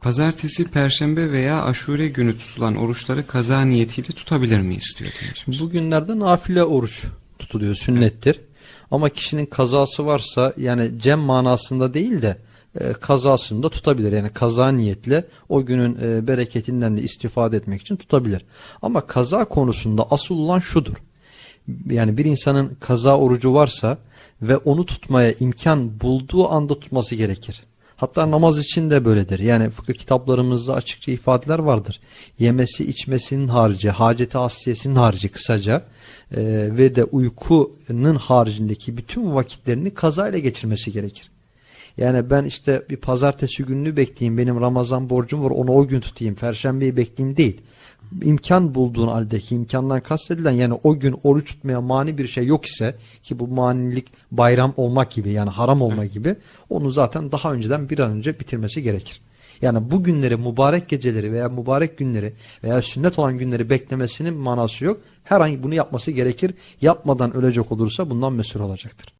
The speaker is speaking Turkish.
Pazartesi, perşembe veya aşure günü tutulan oruçları kaza niyetiyle tutabilir miyiz diyor dinleyicimiz. Bu günlerde nafile oruç tutuluyor, sünnettir. Ama kişinin kazası varsa yani cem manasında değil de e, kazasını da tutabilir. Yani kaza niyetle o günün e, bereketinden de istifade etmek için tutabilir. Ama kaza konusunda asıl olan şudur. Yani bir insanın kaza orucu varsa ve onu tutmaya imkan bulduğu anda tutması gerekir. Hatta namaz için de böyledir. Yani fıkıh kitaplarımızda açıkça ifadeler vardır. Yemesi içmesinin harici, haceti asiyesinin harici kısaca e, ve de uykunun haricindeki bütün vakitlerini kaza ile geçirmesi gerekir. Yani ben işte bir pazartesi gününü bekleyeyim, benim Ramazan borcum var onu o gün tutayım, perşembeyi bekleyeyim değil. İmkan bulduğun haldeki imkandan kastedilen yani o gün oruç tutmaya mani bir şey yok ise ki bu manilik bayram olmak gibi yani haram olma gibi onu zaten daha önceden bir an önce bitirmesi gerekir. Yani bu günleri mübarek geceleri veya mübarek günleri veya sünnet olan günleri beklemesinin manası yok. Her an bunu yapması gerekir. Yapmadan ölecek olursa bundan mesul olacaktır.